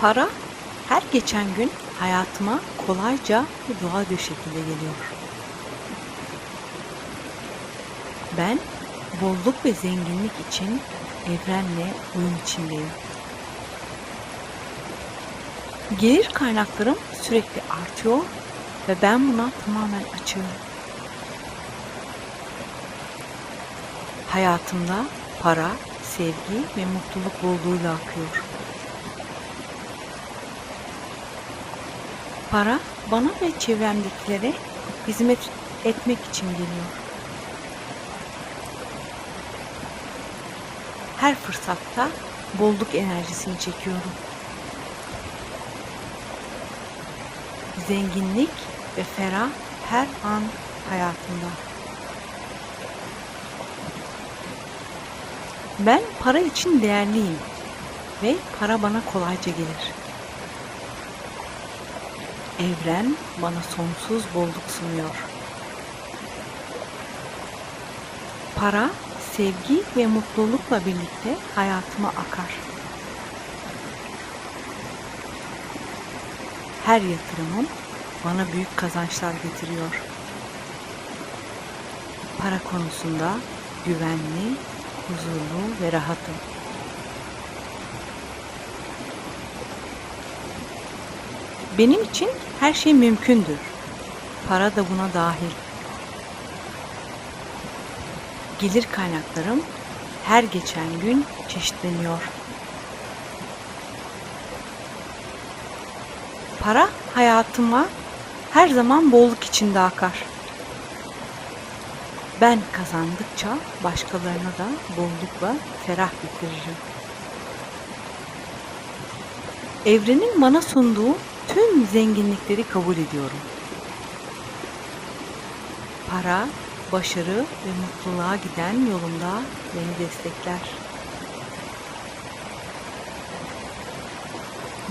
Para her geçen gün hayatıma kolayca ve doğal bir şekilde geliyor. Ben bolluk ve zenginlik için evrenle uyum içindeyim. Gelir kaynaklarım sürekli artıyor ve ben buna tamamen açığım. Hayatımda para, sevgi ve mutluluk bolluğuyla akıyor. Para bana ve çevremdekilere hizmet etmek için geliyor. Her fırsatta bolluk enerjisini çekiyorum. Zenginlik ve ferah her an hayatımda. Ben para için değerliyim ve para bana kolayca gelir. Evren bana sonsuz bolluk sunuyor. Para, sevgi ve mutlulukla birlikte hayatıma akar. Her yatırımım bana büyük kazançlar getiriyor. Para konusunda güvenli, huzurlu ve rahatım. Benim için her şey mümkündür. Para da buna dahil. Gelir kaynaklarım her geçen gün çeşitleniyor. Para hayatıma her zaman bolluk içinde akar. Ben kazandıkça başkalarına da bollukla ferah getiririm. Evrenin bana sunduğu tüm zenginlikleri kabul ediyorum. Para, başarı ve mutluluğa giden yolumda beni destekler.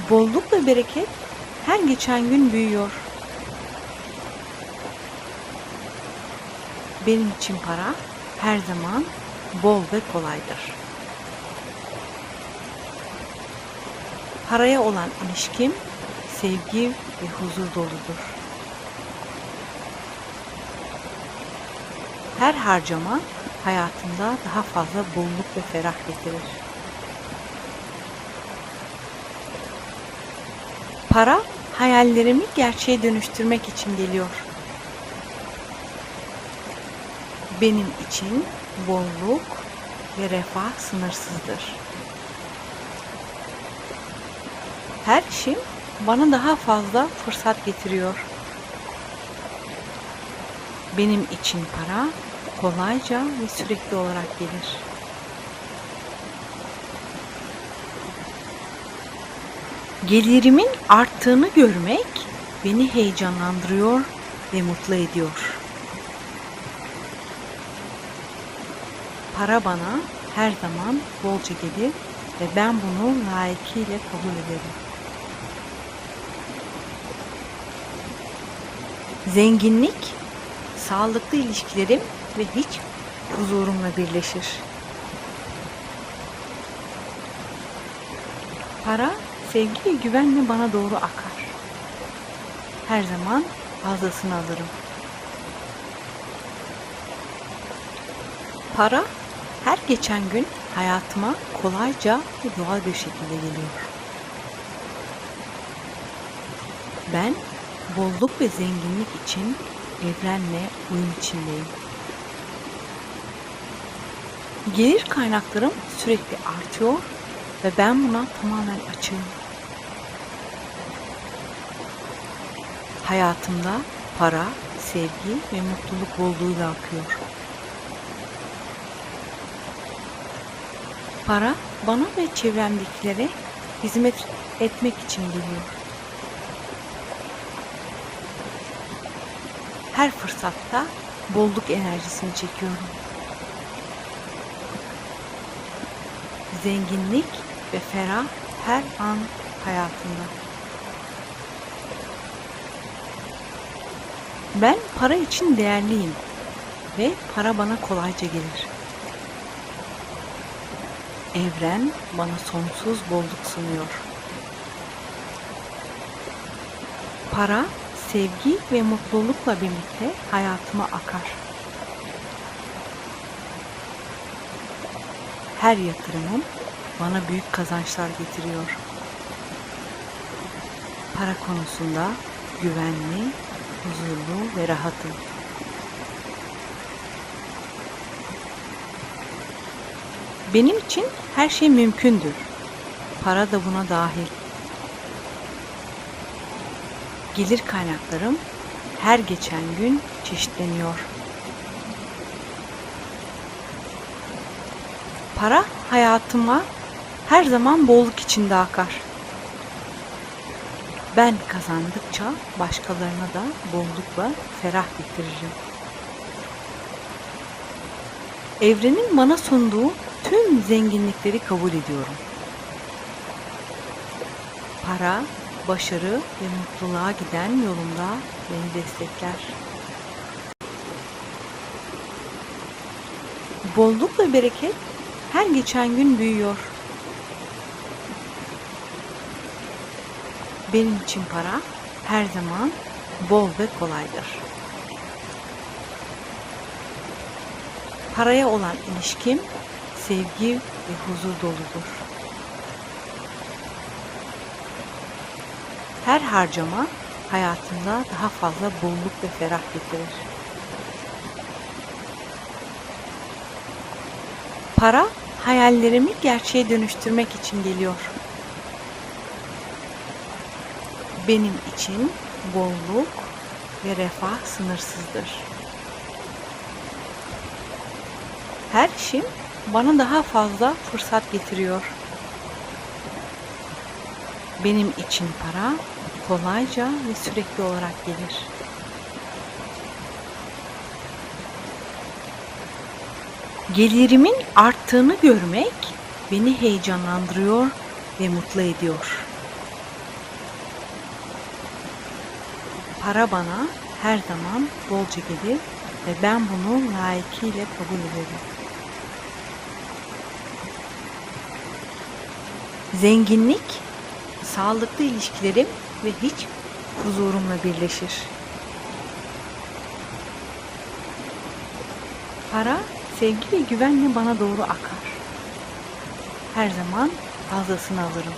Bolluk ve bereket her geçen gün büyüyor. Benim için para her zaman bol ve kolaydır. Paraya olan ilişkim sevgi ve huzur doludur. Her harcama hayatımda daha fazla bolluk ve ferah getirir. Para hayallerimi gerçeğe dönüştürmek için geliyor. Benim için bolluk ve refah sınırsızdır. Her işim bana daha fazla fırsat getiriyor. Benim için para kolayca ve sürekli olarak gelir. Gelirimin arttığını görmek beni heyecanlandırıyor ve mutlu ediyor. Para bana her zaman bolca gelir ve ben bunu layıkıyla kabul ederim. Zenginlik, sağlıklı ilişkilerim ve hiç huzurumla birleşir. Para, sevgi ve güvenle bana doğru akar. Her zaman fazlasını alırım. Para, her geçen gün hayatıma kolayca ve doğal bir şekilde geliyor. Ben bolluk ve zenginlik için evrenle uyum içindeyim. Gelir kaynaklarım sürekli artıyor ve ben buna tamamen açığım. Hayatımda para, sevgi ve mutluluk bolluğuyla akıyor. Para bana ve çevremdekilere hizmet etmek için geliyor. Her fırsatta bolluk enerjisini çekiyorum. Zenginlik ve ferah her an hayatımda. Ben para için değerliyim ve para bana kolayca gelir. Evren bana sonsuz bolluk sunuyor. Para, sevgi ve mutlulukla birlikte hayatıma akar. Her yatırımım bana büyük kazançlar getiriyor. Para konusunda güvenli, huzurlu ve rahatım. Benim için her şey mümkündür. Para da buna dahil. Gelir kaynaklarım her geçen gün çeşitleniyor. Para hayatıma her zaman bolluk içinde akar. Ben kazandıkça başkalarına da bollukla ferah getiririm. Evrenin bana sunduğu tüm zenginlikleri kabul ediyorum. Para, başarı ve mutluluğa giden yolumda beni destekler. Bolluk ve bereket her geçen gün büyüyor. Benim için para her zaman bol ve kolaydır. Paraya olan ilişkim sevgi ve huzur doludur. Her harcama hayatımda daha fazla bolluk ve ferah getirir. Para hayallerimi gerçeğe dönüştürmek için geliyor. Benim için bolluk ve refah sınırsızdır. Her işim bana daha fazla fırsat getiriyor. Benim için para kolayca ve sürekli olarak gelir. Gelirimin arttığını görmek beni heyecanlandırıyor ve mutlu ediyor. Para bana her zaman bolca gelir ve ben bunu layıkıyla kabul ederim. Zenginlik, sağlıklı ilişkilerim ve hiç huzurumla birleşir. Para, sevgi ve güvenle bana doğru akar. Her zaman fazlasını alırım.